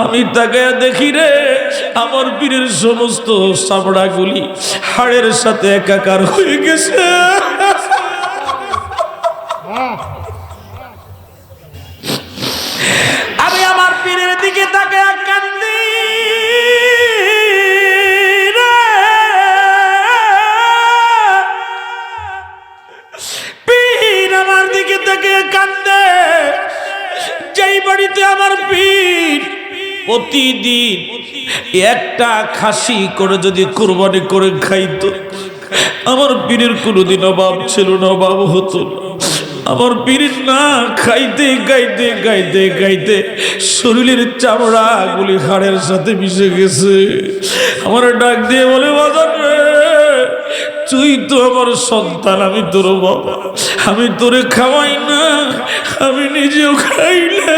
আমি তাকে দেখি রে আমার পীরের সমস্ত চামড়াগুলি হাড়ের সাথে একাকার হয়ে গেছে। প্রতিদিন একটা খাসি করে যদি কোরবানি করে খাইতো। আমার পীরের কোনোদিন অভাব ছিল না, অভাব হতো না। আমার পীর না খাইতে, গাইতে গাইতে গাইতে শরীরের চামড়া গুলি হাড়ের সাথে মিশে গেছে। আমার ডাক দিয়ে বলে বাজার তুই তো আমার সন্তান, আমি তোর বাবা। আমি তোরে খাওয়াই না, আমি নিজেও খাই না।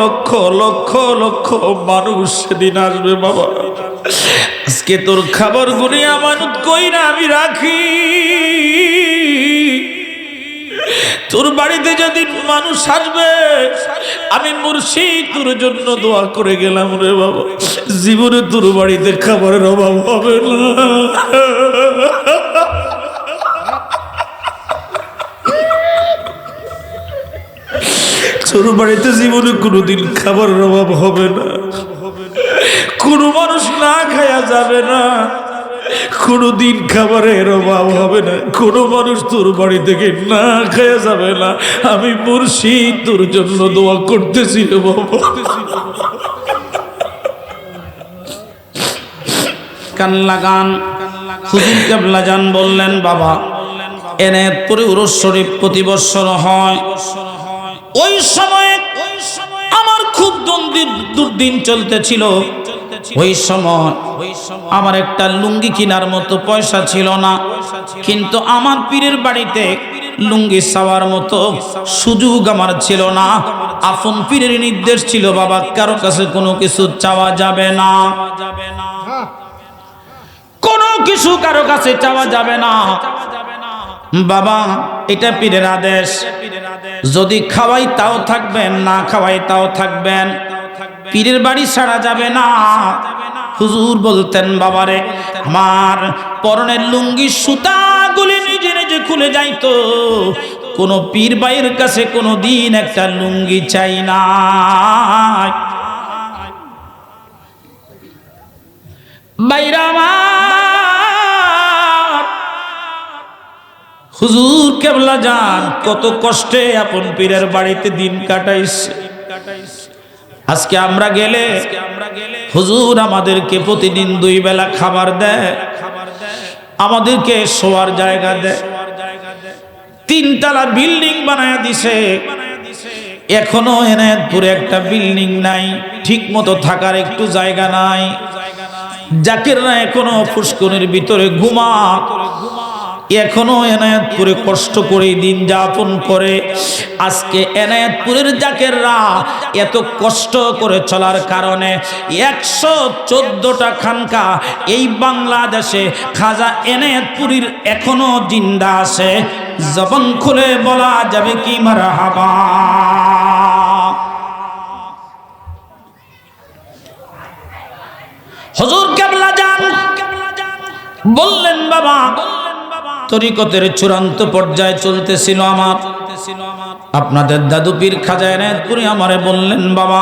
লক্ষ লক্ষ লক্ষ মানুষ সেদিন আসবে বাবা। আজকে তোর খাবার গুনে আমানত কই না আমি রাখি। তোর বাড়িতে যদি মানুষ আসবে, আমি মুর্শিদ তোর জন্য দোয়া করে গেলাম রে বাবা। জীবনে তোর বাড়িতে খাবারের অভাব হবে না। তোর বাড়িতে জীবনে কোনোদিন খাবারের অভাব হবে না। কোনো মানুষ না খায়া যাবে না। কোনোদিন খাবারের অভাব হবে না। কোনো মানুষ তোর বাড়ি থেকে না খায়া যাবে না। আমি মুর্শিদ, তোর জন্য দোয়া করতেছি কান্লা গান। হুজুর কেবলা যান বললেন, বাবা এনায়তপুরে উরস শরীফ প্রতি বৎসর হয়। ওই সময়ে আমার খুব দুর্দিন চলতেছিল। ওই সময় আমার একটা লুঙ্গি কেনার মতো পয়সা ছিল না। কিন্তু আমার পীরের বাড়িতে লুঙ্গি সাওয়ার মতো সুযোগ আমার ছিল না। আপন পীরের নির্দেশ ছিল বাবা কারও কাছে কোনো কিছু চাওয়া যাবে না। কোনো কিছু কারও কাছে চাওয়া যাবে না। বাবা, এটা পীরের আদেশ। যদি খাওয়াই তাও থাকবেন, না খাওয়াই তাও থাকবেন। পীরের বাড়ি ছাড়া যাবে না। হুজুর বলতেন, বাবারে, আমার পরনের লুঙ্গি সুতাগুলি নিজে নিজে খুলে যাইতো কোনো পীর বাইয়ের কাছে কোনো দিন একটা লুঙ্গি চাই না। বাইরা আমার হুজুর কেবলা যান, কত কষ্টে আপন পীরের বাড়িতে দিন কাটাইছে। আজকে আমরা গেলে হুজুর আমাদেরকে প্রতিদিন দুই বেলা খাবার দেয়, আমাদেরকে শোয়ার জায়গা দেয় তিনতলা বিল্ডিং বানায় দিছে। এখনও এনায়তপুরে একটা বিল্ডিং নাই ঠিক মতো থাকার একটু জায়গা নাই। জাকিররা এখনও ফুসকুনির ভিতরে ঘুমা ঘুমা। এখনও এনায়তপুরে কষ্ট করে দিন যাপন করে। আজকে এনায়তপুরের জাকেররা এত কষ্ট করে চলার কারণে একশো চোদ্দটা খানকা এই বাংলাদেশে খাজা এনায়তপুরীর এখনও জিন্দা আছে। জবন খুলে বলা যাবে কি মারা হাবা হজুর কেবলা যান। বললেন, বাবা তরিকতের চূড়ান্ত পর্যায়ে চলতেছিল আমার। আপনাদের দাদু পীর খাজা এনায়তপুরে আমারে বললেন, বাবা,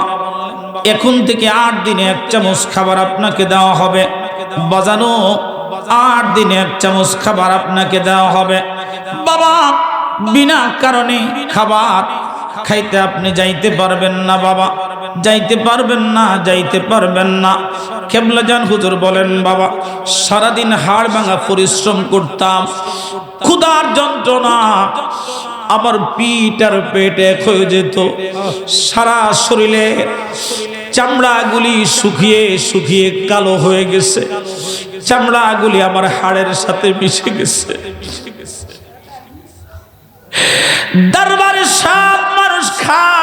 এখন থেকে আট দিনে এক চামচ খাবার আপনাকে দেওয়া হবে। বাজানো, আট দিনে এক চামচ খাবার আপনাকে দেওয়া হবে। বাবা, বিনা কারণে খাবার খাইতে আপনি যাইতে পারবেন না, বাবা। যাইতে পারবেন না, যাইতে পারবেন না। কেবলা যান, হুজুর বলেন, বাবা, সারাদিন হাড় ভাঙা পরিশ্রম করতাম, ক্ষুধার যন্ত্রণা, আমার পিঠ আর হয়ে যেত। সারা শরীরে চামড়াগুলি শুকিয়ে শুকিয়ে কালো হয়ে গেছে। চামড়াগুলি আমার হাড়ের সাথে মিশে গেছে। দরবারে সব মানুষ খা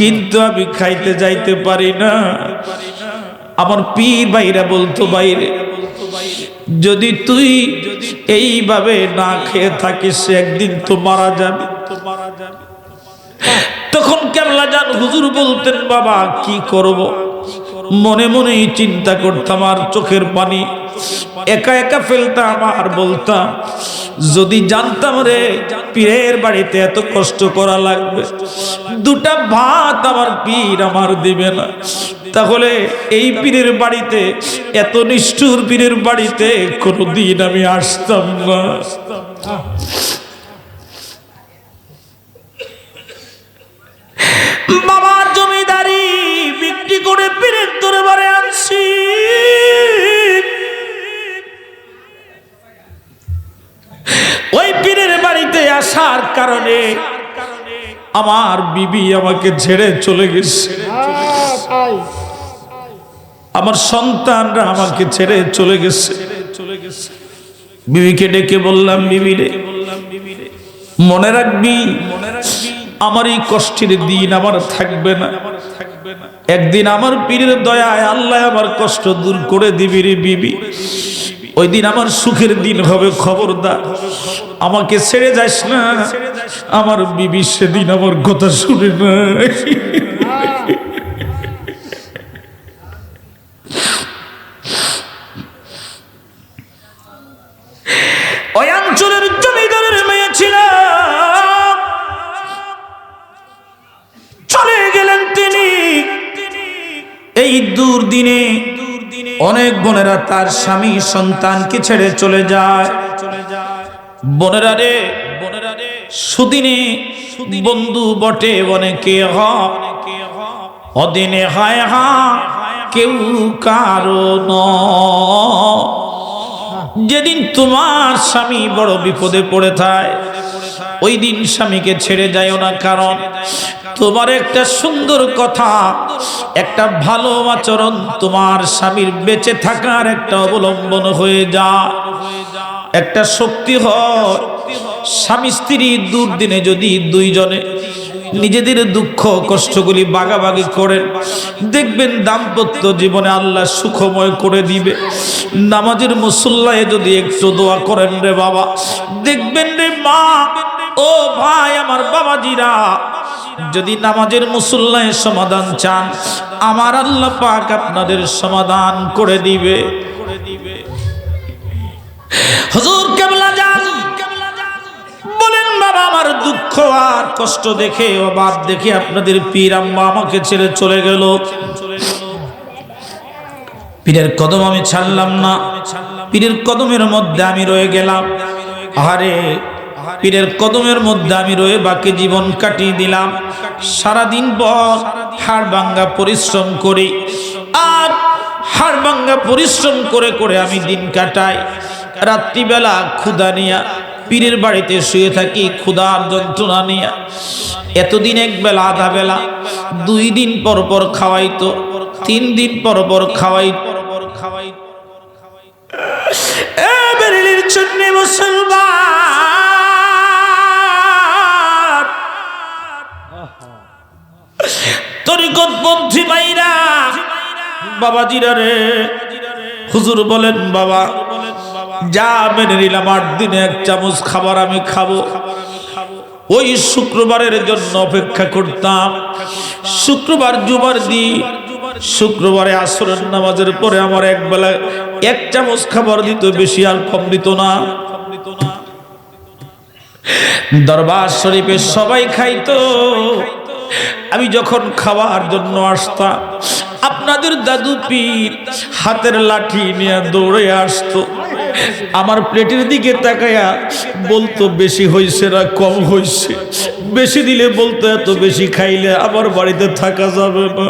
কিন্তু আমি খাইতে যাইতে পারি না। আমার পীর বাইরা বলতো বাইরে যদি তুই এইভাবে না খেয়ে থাকিস একদিন তো মারা যাবে। তো মারা তখন কেমলা যান হুজুর বলতেন, বাবা, কি করব? মনে মনেই চিন্তা করতাম আর চোখের পানি একা একা ফেলতাম আর বলতাম, যদি জানতাম রে, পীরের বাড়িতে এত কষ্ট করা লাগবে, দুটা ভাত আমার পীর আমার দিবে না। তাহলে এই পীরের বাড়িতে, এত নিষ্ঠুর পীরের বাড়িতে কোনো দিন আমি আসতাম না। বাবার আসার কারণে আমার বিবি আমাকে ছেড়ে চলে গেছে। আমার সন্তানরা আমাকে ছেড়ে চলে গেছে। বিবিকে ডেকে বললাম, বিবি রে, মনে রাখবি, আমার এই কষ্টের দিন আমার থাকবে না। একদিন আমার পীরের দয়ায় আল্লাহ আমার কষ্ট দূর করে দিবি রে বিবি। ওই দিন আমার সুখের দিন হবে, খবরদার। আমাকে ছেড়ে যাস না। আমার বিবি সেদিন আমার কথা শুনে না। মেয়ে চলে গেলেন এই দুর্দিনে অনেক বোনেরা তার স্বামী, সন্তানকে ছেড়ে চলে যায়। বোনেরা রে বোনেরা রে সুদিনে বন্ধু বটে, অনেকে অদিনে হায় হা, কেউ কারণ যেদিন তোমার স্বামী বড় বিপদে পড়ে থাকে ওই দিন স্বামীকে ছেড়ে যাইও না, কারণ তোমার একটা সুন্দর কথা, একটা ভালো আচরণ তোমার স্বামীর বেঁচে থাকার একটা অবলম্বন হয়ে যা। একটা শক্তি হয় স্বামী স্ত্রী দুর্দিনে যদি দুইজনে নিজেদের দুঃখ কষ্টগুলি বাগাবাগি করেন, দেখবেন দাম্পত্য জীবনে আল্লাহ সুখময় করে দিবে। নামাজের মুসল্লায় যদি একটু দোয়া করেন রে বাবা, দেখবেন রে মা ও ভাই, আমার বাবাজিরা, যদি নামাজের মুসল্লায় সমাধান চান, আমার আল্লাহ পাক আপনাদের সমাধান করে দিবে। বলেন, বাবা, আমার দুঃখ আর কষ্ট দেখে দেখে আপনাদের পীর আম্মা আমাকে ছেড়ে চলে গেল। পীরের কদম আমি ছাড়লাম না। পীরের কদমের মধ্যে আমি রয়ে গেলাম। আহারে পীরের কদমের মধ্যে আমি রয়ে বাকি জীবন কাটিয়ে দিলাম। সারাদিন পর হাড় ভাঙ্গা পরিশ্রম করি। আর হাড় ভাঙ্গা পরিশ্রম করে করে আমি দিন কাটাই। রাত্রিবেলা ক্ষুদা নিয়া পীরের বাড়িতে শুয়ে থাকি, ক্ষুধার যন্ত্রণা নিয়া। এতদিন এক বেলা, আধা বেলা, দুই দিন পর পর খাওয়াইতো, তিন দিন পর পর খাওয়াই খাওয়াই এ বেরিলির জন্য মুসলমান! তরিকতপন্থী ভাইরা। বাবাজিরা রে, হুজুর বলেন, বাবা, যা মেনে নিলাম, আট দিনে এক চামচ খাবার আমি খাব। ওই শুক্রবারের জন্য অপেক্ষা করতাম। শুক্রবার জুবার দিন, শুক্রবারে আসরের নামাজের পরে আমার এক বেলা এক চামচ খাবার দিত, বেশি আর কম দিত না। দরবার শরীফে সবাই খাইতো। আমি যখন খাওয়ার জন্য আসতাম, আপনাদের দাদু পীর হাতের লাঠি নিয়ে দৌড়ে আসতো। আমার প্লেটের দিকে তাকায়া বলতো, বেশি হয়েছে না, কম হয়েছে বেশি দিলে বলতো, এত বেশি খাইলে আমার বাড়িতে থাকা যাবে না।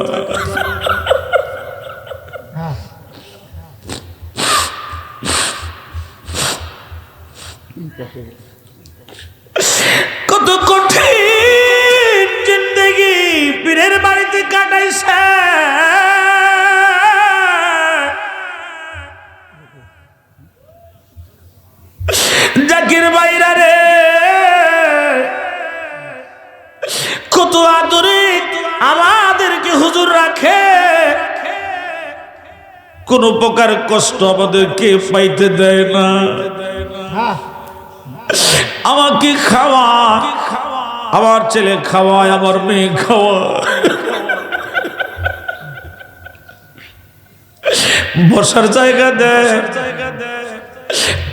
প্রকার কষ্ট আমাদেরকে পাইতে দেয় না। আমাকে খাওয়া আমার ছেলে খাওয়ায় আমার মেয়ে খাওয়া বসার জায়গা দেয়।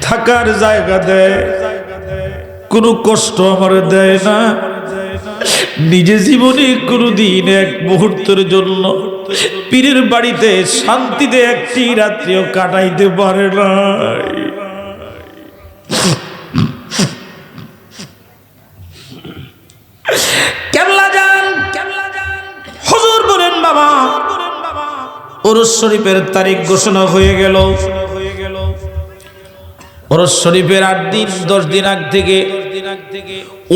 থাকার জায়গা দেয়। কোনো কষ্ট আমার দেয় না। নিজে জীবনে কোনো দিন এক মুহূর্তের জন্য পীরের বাড়িতে শান্তিতে একটি রাত্রিও কাটাইতে পারে নাই। কেমলা যান হুজুর বলেন, বাবা, ওরস শরীফের তারিখ ঘোষণা হয়ে গেল। ওরস শরীফের আট দিন, দশ দিন আগ থেকে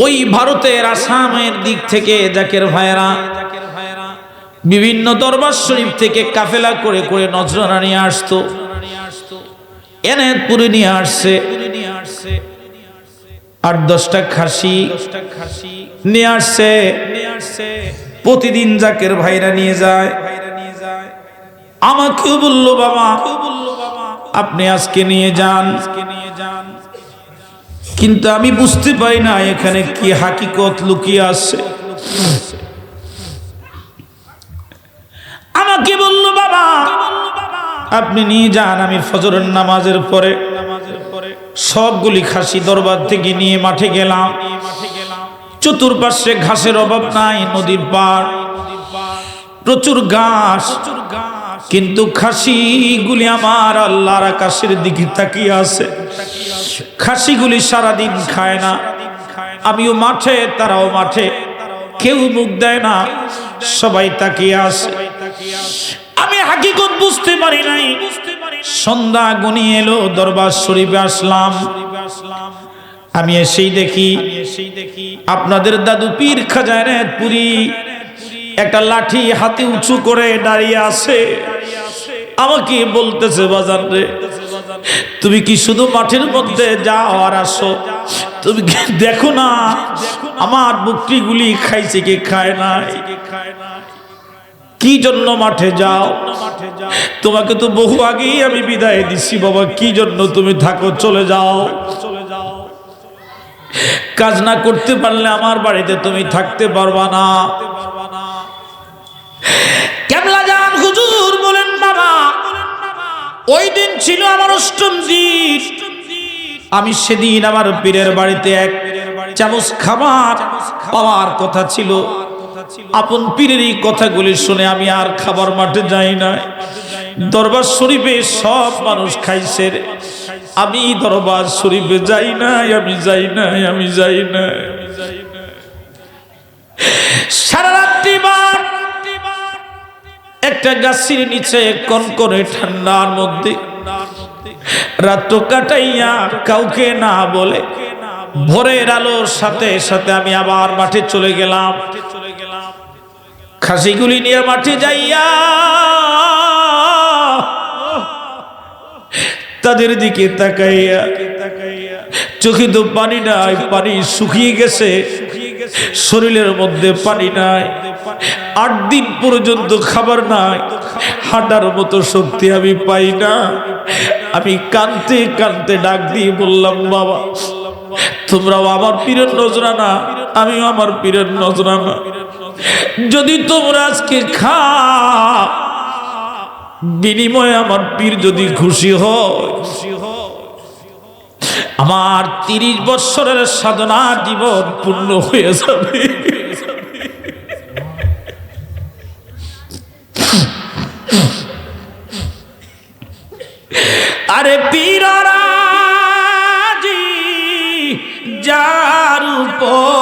ওই ভারতের আসামের দিক থেকে জাকের ভাইরা বিভিন্ন দরবার শরীফ থেকে কাফেলা করে করে নজরানা নিয়ে আসতো। এনায়তপুরে নিয়ে আসছে। আট দশটা খাসি নিয়ে আসছে। প্রতিদিন জাকের ভাইরা নিয়ে যায়। আমাকেও বলল, বাবা, আপনি আজকে নিয়ে যান। কিন্তু আমি বুঝতে পারি না এখানে কি হাকিকত লুকিয়ে আছে। আমাকে বলল বাবা? আপনি নিয়ে যান আমি ফজরের নামাজের পরে। সবগুলি খাসি দরবার থেকে নিয়ে মাঠে গেলাম। চতুর্পাশে ঘাসের অভাব নাই, নদীর পার প্রচুর ঘাস। কিন্তু খাসিগুলি আমার আল্লাহর আকাশের দিকে তাকিয়ে আছে। খাসিগুলি সারাদিন খায় না। আমিও মাঠে, তারাও মাঠে। কেউ মুখ দেয় না। সবাই তাকিয়ে আসে আমি হাকিকত বুঝতে পারি নাই। সন্ধ্যা গনিয়ে এলো, দরবার শরীফে আসলাম। আমি এসেই দেখি, আপনাদের দাদু পীর খাজায়ত পুরী একটা লাঠি হাতে উঁচু করে দাঁড়িয়ে আছে। আমাকে বলতেছে বাজার রে, তুমি কি শুধু মাঠের মধ্যে যাও আর আসো? তুমি দেখো না, আমার বকরিগুলি খাইছে কি খায় নাই? কি জন্য মাঠে যাও? তোমাকে তো বহু আগেই আমি বিদায় দিছি, বাবা। কি জন্য তুমি থাকো, চলে যাও। কাজ না করতে পারলে আমার বাড়িতে তুমি থাকতে পারবা না। কেমলা যান হুজুর বলেন, বাবা, ওই দিন ছিল আমার অষ্টম দিন। আমি সেদিন আমার পীরের বাড়িতে এক চামচ খাবার পাওয়ার কথা ছিল। আপন পীরের এই কথাগুলি শুনে আমি আর খাবার মাঠে যাই না দরবার শরীফে সব মানুষ খাইছে। আমি দরবার শরীফে যাই নাই, আমি যাই নাই, আমি যাই না সারা রাত্রি একটা গাছের নিচে কনকনে ঠান্ডার মধ্যে রাত্র কাটাইয়া কাউকে না বলে ভোরের আলোর সাথে সাথে আমি আবার মাঠে চলে গেলাম। খাসিগুলি নিয়ে মাঠে যাইয়া, তাদের দিকে তাকাইয়া, চোখে তো পানি নাই, পানি শুকিয়ে গেছে, শরীরের মধ্যে পানি নাই, আট দিন পর্যন্ত খাবার নাই, হাঁটার মতো শক্তি আমি পাই না। আমি কানতে কানতে ডাক দিয়ে বললাম, বাবা, তোমরাও আমার পীরের নজরানা, আমিও আমার পীরের নজরানা। যদি তোমরা আজকে খা বিনিময়ে আমার পীর যদি খুশি হয়, আমার তিরিশ বৎসরের সাধনা জীবন পূর্ণ হয়ে যাবে। আরে পীরাজি যার উপরে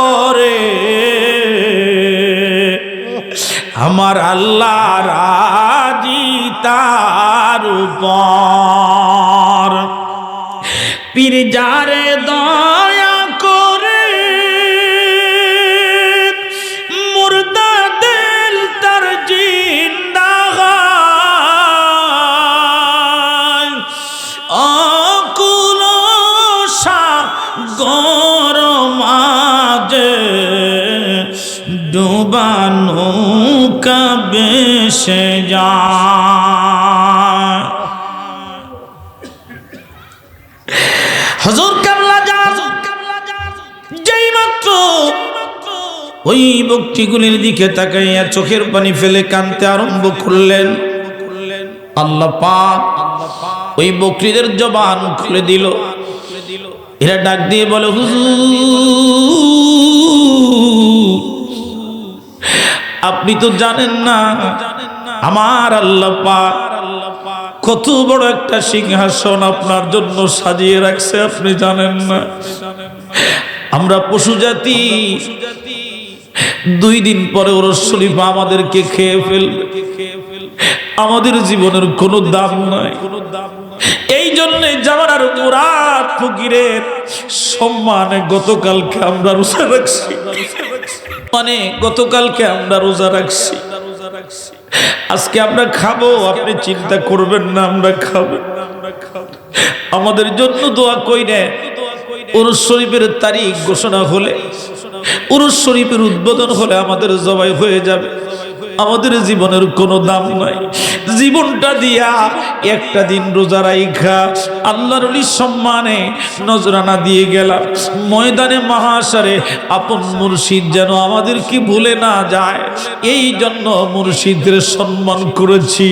তোমার আল্লাহ রাজি তার উপর। পীর যারে দর কবেশে যায়। হজুর কাবলা যান। যেই মাত্র ওই বক্তিগুলির দিকে তাকাইয়া চোখের পানি ফেলে কানতে আরম্ভ করলেন। আল্লাহ পাক ওই বকরিদের জবান খুলে দিল। এরা ডাক দিয়ে বলে, হুজুর, আপনি তো জানেন না আমার আল্লাহ পাক কত বড় একটা সিংহাসন আপনার জন্য সাজিয়ে রাখছে, আপনি জানেন না। আমরা পশু জাতি, দুই দিন পরে ওর শরীফা আমাদেরকে খেয়ে ফেলবে। আমাদের জীবনের কোনো দাম নাই। কোনো দাম এই জন্য জামানার মুরাদ ফকিরের সম্মানে গতকালকে আমরা রোজা রাখছি। মানে গতকালকে আমরা রোজা রাখছি রোজা রাখছি। আজকে আমরা খাব, আপনি চিন্তা করবেন না, আমরা খাব। আমাদের জন্য দোয়া কইরে, উরুস শরীফের তারিখ ঘোষণা হলে, উরুস শরীফের উদ্বোধন হলে আমাদের জবাই হয়ে যাবে। আমাদের জীবনের কোনো দাম নাই। জীবনটা দিয়া একটা দিন রোজা রাইখা আল্লাহর সম্মানে নজরানা দিয়ে গেলাম। ময়দানে মহাসারে আপন মুর্শিদ যেন আমাদেরকে ভুলে না যায়। এই জন্য মুর্শিদের সম্মান করেছি।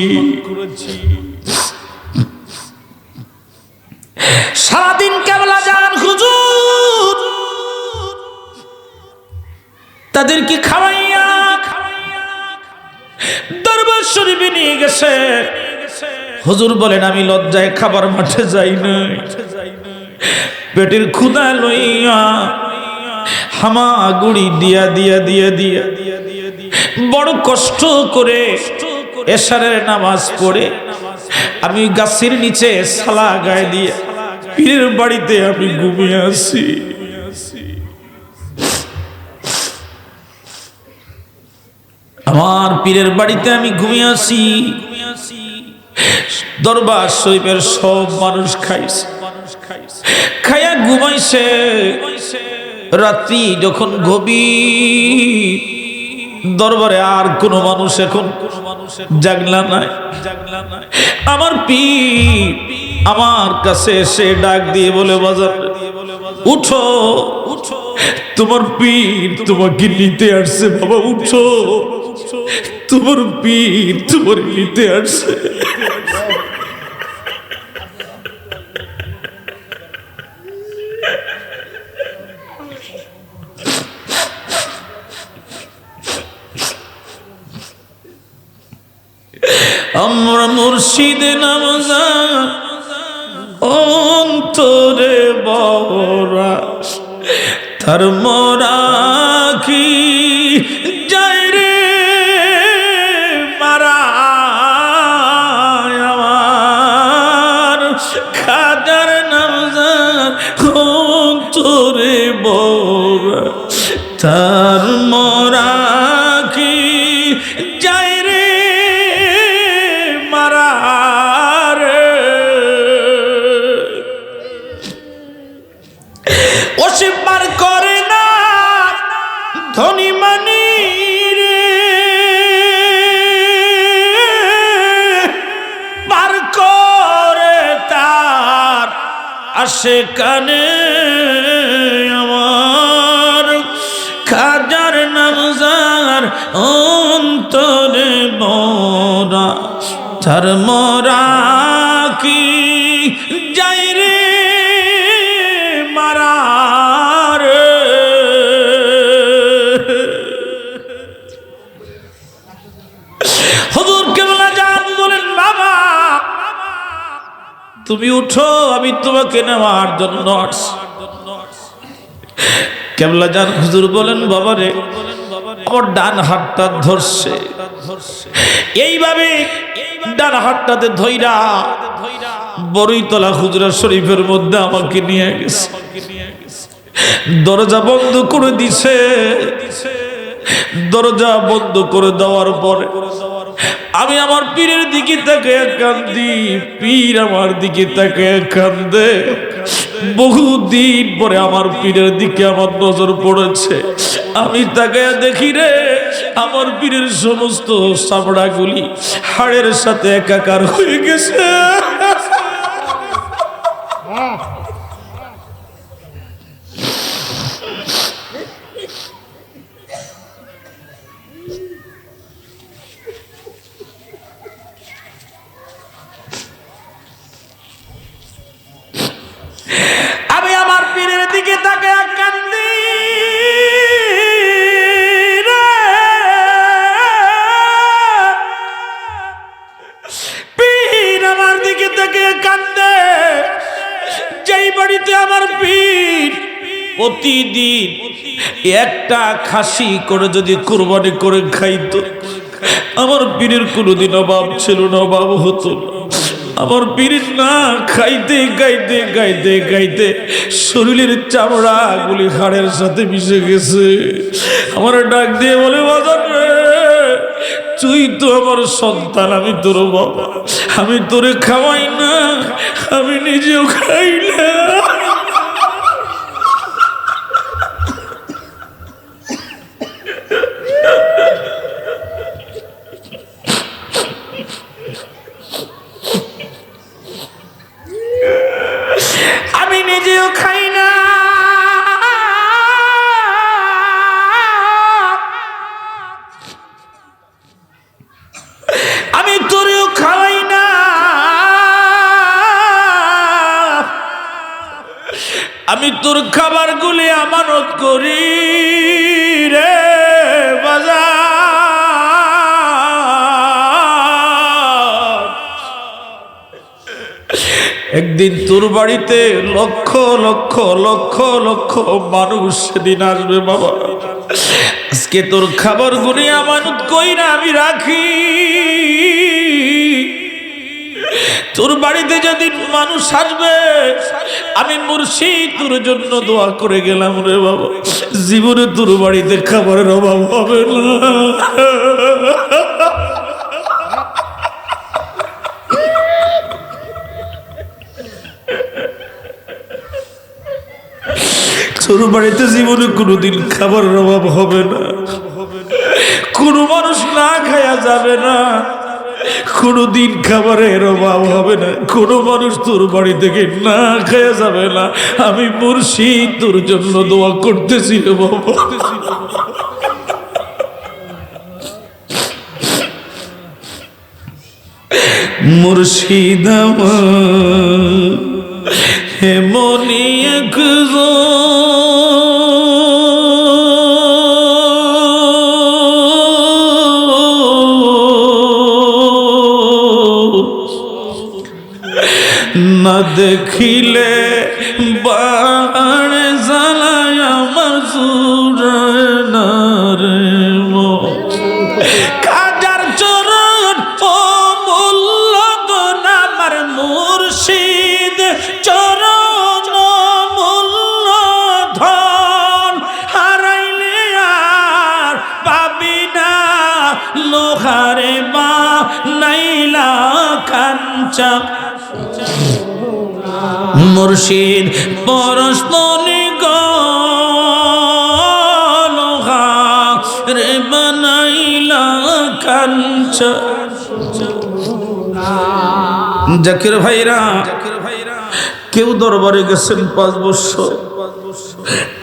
সারাদিন কেবলা যান হুজুর। তাদেরকে খাওয়াইয়া দরবার শরীফে নিয়ে গেছে। হুজুর বলেন, আমি লজ্জায় খাবার মাঠে যাই নাই। পেটের ক্ষুদা লইয়া হামা গুড়ি দিয়া দিয়া দিয়া দিয়া বড় কষ্ট করে এশারের নামাজ পড়ে আমি গাছের নিচে সালা গায়ে দিয়ে পীরের বাড়িতে আমি ঘুমিয়ে আসি আমার পীরের বাড়িতে আমি ঘুমিয়ে আসি দরবার শরীফের সব মানুষ খাইছে। খাইয়া ঘুমাইছে। রাত্রি যখন গভীর, দরবারে আর কোন মানুষ এখন জাগলা নাই। আমার পীর আমার কাছে এসে ডাক দিয়ে বলে, বাজার উঠো উঠো। তোমার পীর তোমাকে নিতে আসছে, বাবা, উঠো। তোমার পীর তোমার নিতে আসছে। আমরা মুর্শিদ নামজা, অন্তরে বরা তার মোরা কি যায় রে মারা আমার? খাদার নামজার তোরে বরা তার কানে আমার খাজার নামজার অন্তরে মরা ধর্মরা কী তুমি উঠো, আমি তোমাকে নেওয়ার জন্য কেবলা যান হুজুর বলেন বাবা রে আমার ডান হাতটা ধরছে। এইভাবে ডান হাতটাতে ধইরা বড়ইতলা হুজরা শরীফের মধ্যে আমাকে নিয়ে গেছে। দরজা বন্ধ করে দিছে। দরজা বন্ধ করে দেওয়ার পরে আমি আমার পীরের দিকে তাকে কান্দি, পীর আমার দিকে তাকে কান্দে। বহুদিন পরে আমার পীরের দিকে আমার নজর পড়েছে। আমি তাকে দেখি রে, আমার পীরের সমস্ত চামড়াগুলি হাড়ের সাথে একাকার হয়ে গেছে। প্রতিদিন একটা খাসি করে যদি কুরবানি করে খাইতো, আমার পীরের কোনোদিন অভাব ছিল না, অভাব হতো না। আমার পীর না খাইতে, গাইতে গাইতে গাইতে শরীরের চামড়া গুলি হাড়ের সাথে মিশে গেছে। আমার ডাক দিয়ে বলে বাজার তুই তো আমার সন্তান, আমি তোর বাবা। আমি তোরে খাওয়াই না, আমি নিজেও খাই না। তোর খাবার গুলি আমানত করি রে বাজার। একদিন তোর বাড়িতে লক্ষ লক্ষ লক্ষ লক্ষ মানুষ সেদিন আসবে বাবা। আজকে তোর খাবার গুনে আমানত কই না আমি রাখি। তোর বাড়িতে যদি মানুষ আসবে, আমি মুর্শিদ তোর জন্য দোয়া করে গেলাম রে বাবা। জীবনে তোর বাড়িতে খাবারের অভাব হবে না। তোর বাড়িতে জীবনে কোনোদিন খাবারের অভাব হবে না। কোনো মানুষ না খায়া যাবে না। কোনোদিন খাবারের অভাব হবে না। কোনো মানুষ তোর বাড়ি থেকে না খায়া যাবে না। আমি মুর্শিদ, তোর জন্য দোয়া করতেছি বাবা। মুর্শিদ আমার, হে না দেখিলে বাণ জ্বালায় আমার সুরানার কাজার চরণ আমার মুর্শিদ, চরণ ধন হারাইলে আর পাবি না। লোহারে মা নাইলা কাঞ্চা মুর্শিদ গলোহা রে বানাইলা কাঞ্চ। জাকির ভাইরা, কেউ দরবারে গেছেন পাঁচ বছর,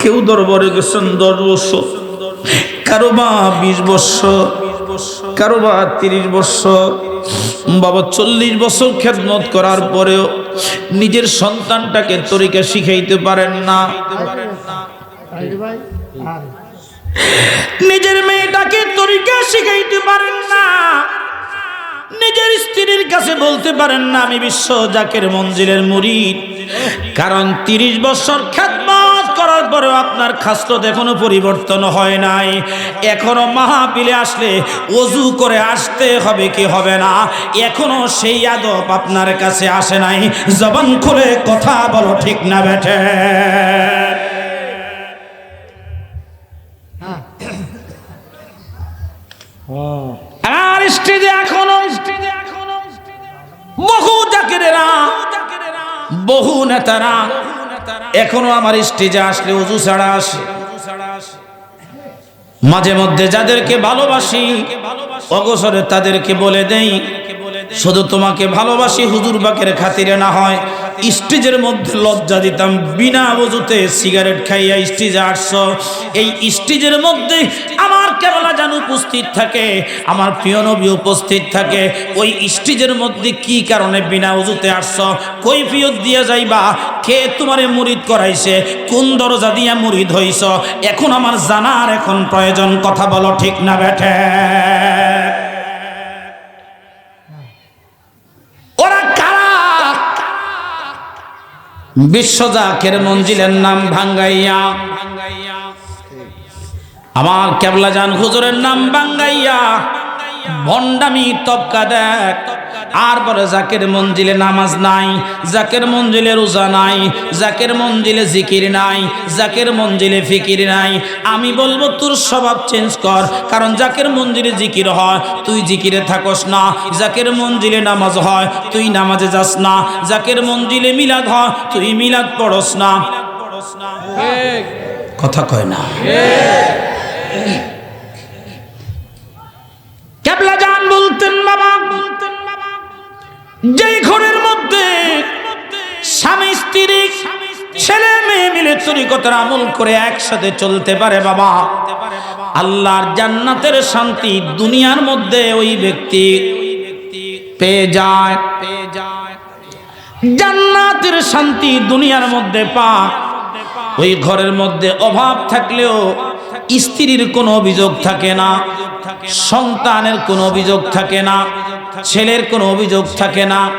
কেউ দরবারে গেছেন দশ বছর, কারও বা বিশ বছর, কারও বা তিরিশ বছর, বাবা চল্লিশ বছর খেদমত করার পরেও নিজের সন্তানটাকে তরিকা শিখাইতে পারেন না। নিজের মেয়েটাকে তরিকা শিখাইতে পারেন না। নিজের স্ত্রীর কাছে বলতে পারেন না, আমি বিশ্ব জাকের মঞ্জিলের মুরিদ। কারণ তিরিশ বছর খ্যাতমত করার পরেও আপনার খাসলত এখনও পরিবর্তন হয় নাই। এখনও মাহাপিলে আসলে অজু করে আসতে হবে কি হবে না? এখনও সেই আদব আপনার কাছে আসে নাই। জবান খুলে কথা বলো, ঠিক না বেঠে? আর এখনও বহু নেতারা এখনও আমার স্টেজে আসলে উজু ছাড়া আসে। মাঝে মধ্যে যাদেরকে ভালোবাসি অগসরে তাদেরকে বলে দেই, শুধু তোমাকে ভালোবাসি হুজুর বাকের খাতিরে না হয় স্টেজের মধ্যে লজ্জা দিতাম। বিনা বজুতে সিগারেট খাইয়া স্টেজে আসছো। এই স্টেজের মধ্যে আমার কেবলা যেন উপস্থিত থাকে, আমার প্রিয় নবী উপস্থিত থাকে। ওই স্টেজের মধ্যে কি কারণে বিনা উজুতে আসছো? কই ফিয়ত দিয়ে যাইবা, কে তোমারে মুরিদ করাইছে? কোন দরজা দিয়া মুরিদ হইছ? এখন আমার জানার এখন প্রয়োজন, কথা বলো ঠিক না বেঠে? বিশ্বজাকের মঞ্জিলের নাম ভাঙ্গাইয়া। আমার কেবলা জান হুজুরের নাম বাঙ্গাইয়া ভণ্ডামি তবকা দেখ। আর বলে জাকের মঞ্জিলে নামাজ নাই জাকের মঞ্জিলে রোজা নাই জাকের মঞ্জিলে জিকির নাই জাকের মঞ্জিলে ফিকির নাই। আমি বলব তোর স্বভাব চেঞ্জ কর কারণ জাকের মঞ্জিলে জিকির হয় তুই জিকিরে থাকস না। জাকের মঞ্জিলে নামাজ হয় তুই নামাজে যাস না। জাকের মঞ্জিলে মিলাদ হয় তুই মিলাদ পড়স না। কথা কয় না। যেই ঘরের মধ্যে স্বামী, স্ত্রী, ছেলে, মেয়ে মিলে তরিকতার আমল করে একসাথে চলতে পারে বাবা। আল্লাহর জান্নাতের শান্তি দুনিয়ার মধ্যে ওই ব্যক্তি পেয়ে যায়। জান্নাতের শান্তি দুনিয়ার মধ্যে পা ওই ঘরের মধ্যে অভাব থাকলেও স্ত্রীর কোনো অভিযোগ থাকে না। সন্তানের কোনো অভিযোগ থাকে না, ছেলের কোনো অভিযোগ থাকে না।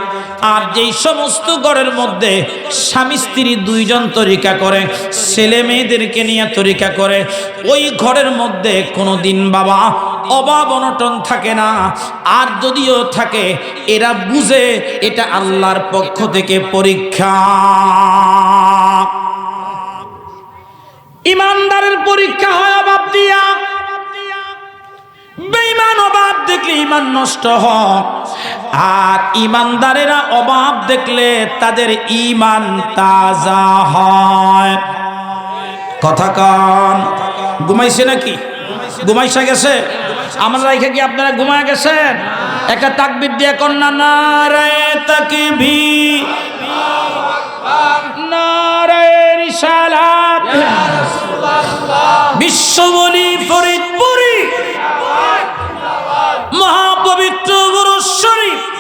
আর যেই সমস্ত ঘরের মধ্যে স্বামী স্ত্রী দুইজন তরিকা করে, ছেলে মেয়েদেরকে নিয়ে তরিকা করে, ওই ঘরের মধ্যে কোনো দিন বাবা অভাব অনটন থাকে না। আর যদিও থাকে, এরা বুঝে এটা আল্লাহর পক্ষ থেকে পরীক্ষা। ইমানদারের পরীক্ষা হয় অভাব দিয়া। বেঈমান অভাব দেখলে ইমান নষ্ট হয়। আর ইমানদারেরা অভাব দেখলে তাদের ইমান তাজা হয়। কথা কন। ঘুমাইছে নাকি? ঘুমাইসা গেছে? আমরা রেখে কি আপনারা ঘুমায় গেছেন? একটা তাকবির দিয়ে কন্যা নারায় তাকবি নারায় রিসালাত বিশ্ববর মহাপবিত্র গুরু শরীফ